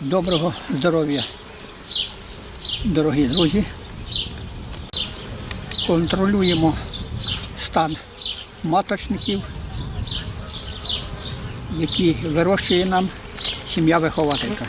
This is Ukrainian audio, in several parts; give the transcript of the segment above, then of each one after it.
Доброго здоров'я, дорогі друзі. Контролюємо стан маточників, які вирощує нам сім'я вихователька.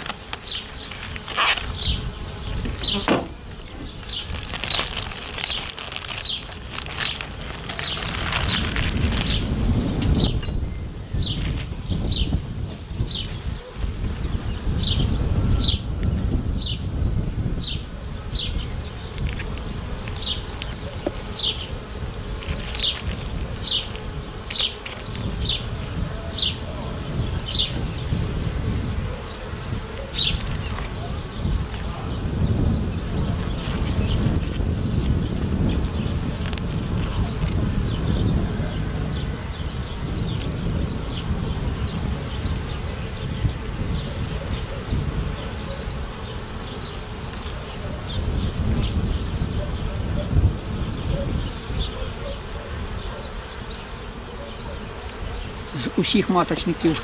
З усіх маточників,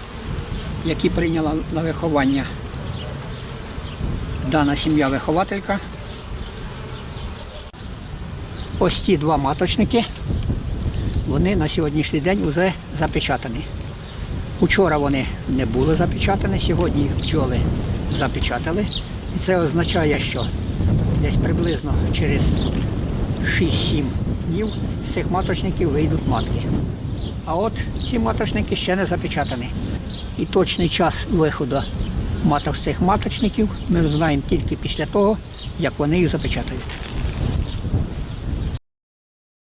які прийняла на виховання дана сім'я-вихователька. Ось ці два маточники, вони на сьогоднішній день вже запечатані. Учора вони не були запечатані, сьогодні їх бджоли запечатали. І це означає, що десь приблизно через 6-7 днів з цих маточників вийдуть матки. А от ці маточники ще не запечатані. І точний час виходу маток з цих маточників ми знаємо тільки після того, як вони їх запечатають.